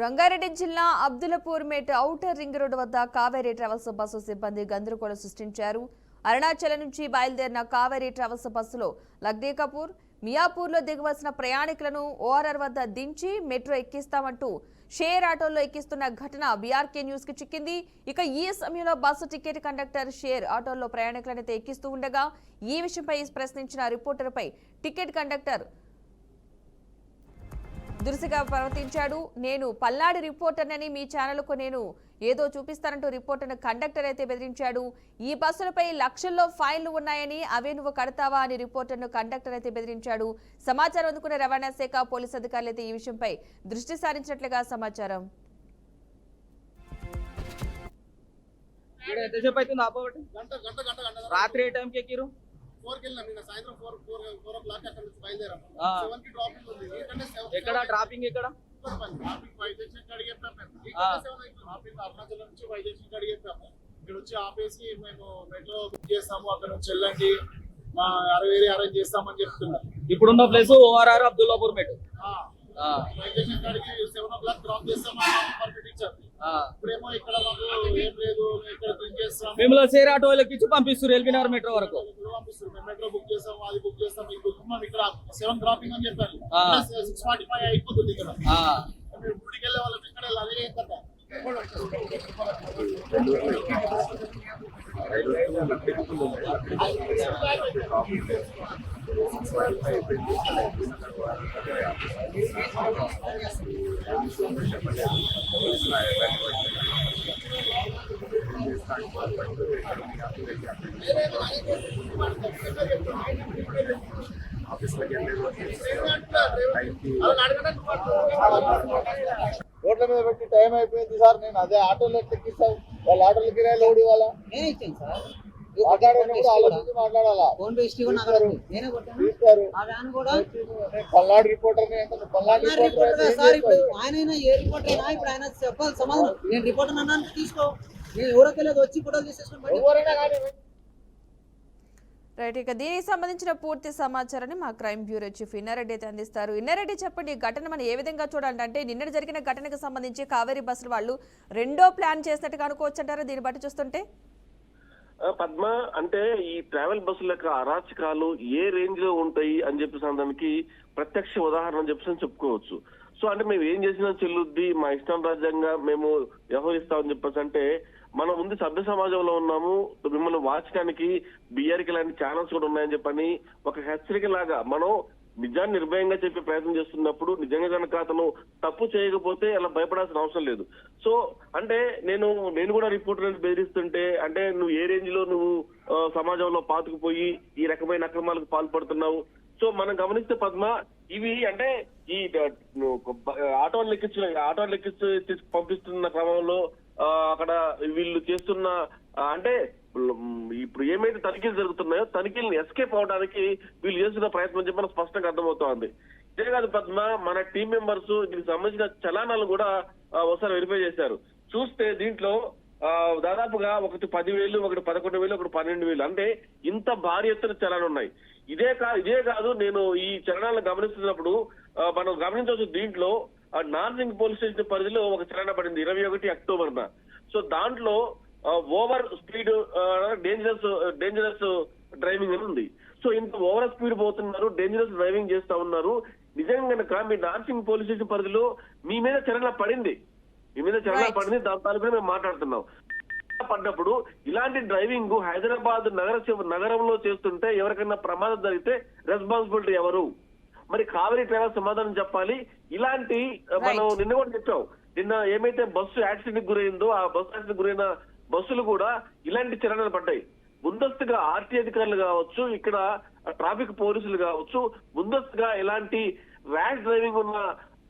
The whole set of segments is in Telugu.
రంగారెడ్డి జిల్లా Abdullapur Met outer ring road వద్ద కావేరీ ట్రావెల్స్ బస్సు సిబ్బంది గందరగోళం సృష్టించారు. అరుణాచల్ నుంచి బయలుదేరిన కావేరీ ట్రావెల్స్ బస్సులో లగ్నీ కపూర్ మియాపూర్లో దిగవలసిన ప్రయాణికులను ఓఆర్ఆర్ వద్ద దించి మెట్రో ఎక్కిస్తామంటూ షేర్ ఆటోల్లో ఎక్కిస్తున్న ఘటన బీఆర్కే న్యూస్కి చిక్కింది. ఇక ఈ సమయంలో బస్సు టికెట్ కండక్టర్ షేర్ ఆటోల్లో ప్రయాణికులనైతే ఎక్కిస్తూ ఉండగా ఈ విషయంపై ప్రశ్నించిన రిపోర్టర్పై టికెట్ కండక్టర్ దురుసుగా ప్రవర్తించాడు. నేను పల్నాడు రిపోర్టర్నని మీ ఛానల్కు నేను ఏదో చూపిస్తానంటూ రిపోర్టర్ను కండక్టర్ అయితే బెదిరించాడు. ఈ బస్సులపై లక్షల్లో ఫైన్లు ఉన్నాయని అవే నువ్వు కడతావా అని రిపోర్టర్ను కండక్టర్ అయితే బెదిరించాడు. సమాచారం అందుకున్న రవాణా శాఖ పోలీసు అధికారులు అయితే ఈ విషయంపై దృష్టి సారించినట్లుగా సమాచారం. రాత్రి ఏ టైంకి ఎక్కిరు ఎక్కడ? డ్రాపింగ్ ఎక్కడ? అరుణాచల్ నుంచి చెప్పాము ఇక్కడ వచ్చి ఆపేసి మేము మెట్రో బుక్ చేస్తాము. అక్కడ నుంచి వెళ్ళండి. మా అరేంజ్ చేస్తామని చెప్తున్నారు. ఇప్పుడున్న ప్లేస్ ఓఆర్ఆర్ అబ్దుల్లాపూర్ మెట్ వైజేషన్ కాడికి సెవెన్ ఓ క్లాక్ డ్రాప్ ఇక్కడ మాకు ఏం లేదు. ఇక్కడ డ్రింక్ చేస్తాము. మిమ్మల్ని సేర్ ఆటో ఎక్కించి పంపిస్తారు ఎల్బీనగర్ మెట్రో వరకు. పంపిస్తారు. మెట్రో బుక్ చేస్తాం అది బుక్ చేస్తాం ఇది బుక్ మనం ఇక్కడ సెవెన్ డ్రాపింగ్ అని చెప్పారు ఆ. సిక్స్ ఫార్టీ ఫైవ్ అయిపోతుంది ఇక్కడ గుడికి వెళ్ళే వాళ్ళం ఇక్కడ. అదే? అలా అడగడానికి రోడ్ల మీద పెట్టి టైం అయిపోయింది సార్. నేను అదే ఆటోలో ఎక్కిస్తాం వాళ్ళ ఆటోలు కిరాయి లోడ్ ఇవ్వాలా? నేనే ఇచ్చాను సార్. పల్నాడు రిపోర్టర్? ఆయన ఏ రిపోర్టర్ అయినా ఇప్పుడు ఆయన చెప్పాలి సమాధానం. నేను రిపోర్టర్ అన్నాను తీసుకో. నేను ఎవరో తెలియదు వచ్చి ఫోటోలు కానీ రైట్ ఇక దీనికి సంబంధించిన పూర్తి సమాచారాన్ని మా క్రైమ్ బ్యూరో చీఫ్ ఇన్నారెడ్డి అయితే అందిస్తారు. ఇన్నారెడ్డి చెప్పండి ఈ ఘటన మనం ఏ విధంగా చూడాలంటే అంటే నిన్న జరిగిన ఘటనకు సంబంధించి కావేరీ బస్సులు వాళ్ళు రెండో ప్లాన్ చేసినట్టుగా అనుకోవచ్చు అంటారా? దీన్ని బట్టి చూస్తుంటే. పద్మ అంటే ఈ ట్రావెల్ బస్సుల యొక్క అరాచకాలు ఏ రేంజ్లో ఉంటాయి అని చెప్పేసి దానికి ప్రత్యక్ష ఉదాహరణ అని చెప్పేసి చెప్పుకోవచ్చు. సో అంటే మేము ఏం చేసినా చెల్లుద్ది మా ఇష్టం రాజ్యంగా మేము వ్యవహరిస్తామని చెప్పేసి అంటే మనం ముందు సభ్య సమాజంలో ఉన్నాము. మిమ్మల్ని వాచడానికి బిఆర్కి లాంటి ఛానల్స్ కూడా ఉన్నాయని చెప్పని ఒక హెచ్చరిక లాగా మనం నిజాన్ని నిర్భయంగా చెప్పే ప్రయత్నం చేస్తున్నప్పుడు నిజంగా కనుక అతను తప్పు చేయకపోతే అలా భయపడాల్సిన అవసరం లేదు. సో అంటే నేను నేను కూడా రిపోర్టర్ బెదిరిస్తుంటే అంటే నువ్వు ఏ రేంజ్లో నువ్వు సమాజంలో పాతుకుపోయి ఈ రకమైన అక్రమాలకు పాల్పడుతున్నావు? సో మనం గమనిస్తే పద్మ ఇవి అంటే ఈ ఆటోలు లెక్కించిన ఆటోలు లెక్కించి పంపిస్తున్న క్రమంలో అక్కడ వీళ్ళు చేస్తున్న అంటే ఇప్పుడు ఏమైతే తనిఖీలు జరుగుతున్నాయో తనిఖీలను ఎస్కేప్ అవడానికి వీళ్ళు చేస్తున్న ప్రయత్నం చెప్పి మనకు స్పష్టంగా అర్థమవుతోంది. ఇదే కాదు పద్మ మన టీం మెంబర్స్ దీనికి సంబంధించిన చలానాలు కూడా ఒకసారి వెరిఫై చేశారు. చూస్తే దీంట్లో దాదాపుగా ఒకటి పదివేలు ఒకటి పదకొండు వేలు ఒకటి పన్నెండు వేలు అంటే ఇంత భారీ ఎత్తున చలాలు ఉన్నాయి. ఇదే కా ఇదే కాదు నేను ఈ చలనాలను గమనిస్తున్నప్పుడు మనం గమనించవచ్చు దీంట్లో ఆ, నార్సింగ్ పోలీస్ స్టేషన్ పరిధిలో ఒక చలన పడింది ఇరవై ఒకటి అక్టోబర్ సో దాంట్లో over speed dangerous dangerous driving అని ఉంది. సో ఇంత ఓవర్ స్పీడ్ పోతున్నారు డేంజరస్ డ్రైవింగ్ చేస్తా ఉన్నారు. నిజంగా కనుక మీ నార్సింగ్ పోలీస్ స్టేషన్ పరిధిలో మీ మీద చలన పడింది. మీ మీద చలన Right. పడింది దాని తాలూకు మేము మాట్లాడుతున్నాం. పడ్డప్పుడు ఇలాంటి డ్రైవింగ్ హైదరాబాద్ నగర నగరంలో చేస్తుంటే ఎవరికైనా ప్రమాదం జరిగితే రెస్పాన్సిబిలిటీ ఎవరు? మరి కావేరీ ట్రావెల్స్ సమాధానం చెప్పాలి. ఇలాంటి మనం. నిన్న కూడా చెప్పాం నిన్న ఏమైతే బస్సు యాక్సిడెంట్ గురైందో ఆ బస్సు యాక్సిడెంట్ గురైన బస్సులు కూడా ఇలాంటి చలనాలు పడ్డాయి. ముందస్తుగా ఆర్టీ అధికారులు కావచ్చు ఇక్కడ ట్రాఫిక్ పోలీసులు కావచ్చు ముందస్తుగా ఇలాంటి ర్యాష్ డ్రైవింగ్ ఉన్న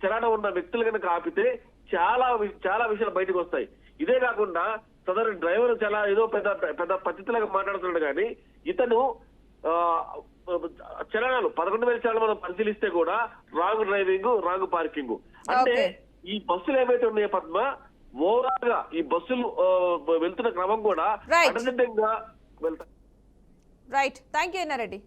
చలన ఉన్న వ్యక్తులు కనుక ఆపితే చాలా చాలా విషయాలు బయటకు వస్తాయి. ఇదే కాకుండా సదరు డ్రైవర్ చాలా ఏదో పెద్ద పెద్ద పద్ధతిలాగా మాట్లాడుతున్నాడు కానీ ఇతను చలనాలు. పదకొండు వేల చలనాలు మనం పరిశీలిస్తే కూడా రాంగ్ డ్రైవింగ్ రాంగ్ పార్కింగ్. అంటే. ఈ బస్సులు ఏవైతే ఉన్నాయో పద్మ ఓవరాల్గా ఈ బస్సులు వెళ్తున్న క్రమం కూడా Right. అడ్డదిడ్డంగా వెళ్తాయి. Right thank you Inna Reddy